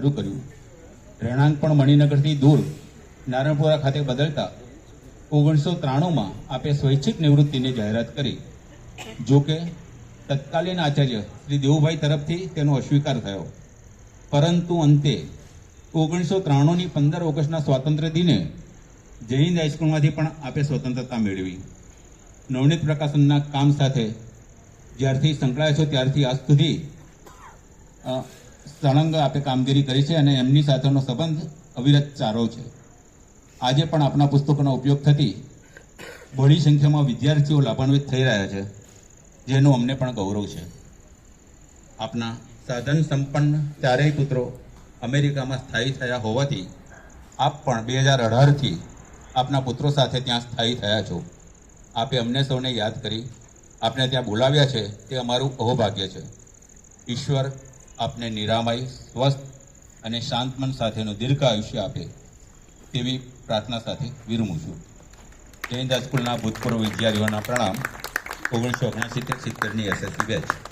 શરૂ કર્યું. રહેણાંક પણ મણિનગરથી દૂર. નારણપુરા ખાતે બદલતા ઓગણીસો ત્રાણુંમાં આપે સ્વૈચ્છિક નિવૃત્તિની જાહેરાત કરી. જો કે તત્કાલીન આચાર્ય શ્રી દેવુભાઈ તરફથી તેનો અસ્વીકાર થયો. પરંતુ અંતે ઓગણીસો ત્રાણુંની પંદર ઓગસ્ટના સ્વાતંત્ર્ય દિને જૈન હાઈસ્કૂલમાંથી પણ આપે સ્વતંત્રતા મેળવી. નવનીત પ્રકાશનના કામ સાથે જ્યારથી સંકળાય છો, ત્યારથી આજ સુધી સળંગ આપે કામગીરી કરી છે અને એમની સાથેનો સંબંધ અવિરત સારો છે. આજે પણ આપના પુસ્તકોનો ઉપયોગ થતી બહોળી સંખ્યામાં વિદ્યાર્થીઓ લાભાન્વિત થઈ રહ્યા છે, જેનું અમને પણ ગૌરવ છે. આપના સાધન સંપન્ન ચારેય પુત્રો અમેરિકામાં સ્થાયી થયા હોવાથી આપ પણ બે હજાર અઢારથી આપના પુત્રો સાથે ત્યાં સ્થાયી થયા છો. આપે અમને સૌને યાદ કરી આપને ત્યાં બોલાવ્યા છે તે અમારું અહોભાગ્ય છે. ઈશ્વર આપને નિરામય, સ્વસ્થ અને શાંત મન સાથેનું દીર્ઘ આયુષ્ય આપે તેવી પ્રાર્થના સાથે વિરમું છું. જૈન હાઈસ્કૂલના ભૂતપૂર્વ વિદ્યાર્થીઓના પ્રણામ. ઓગણીસો ઓગણસિત્તેર સિત્તેરની એસએસસી બેચ.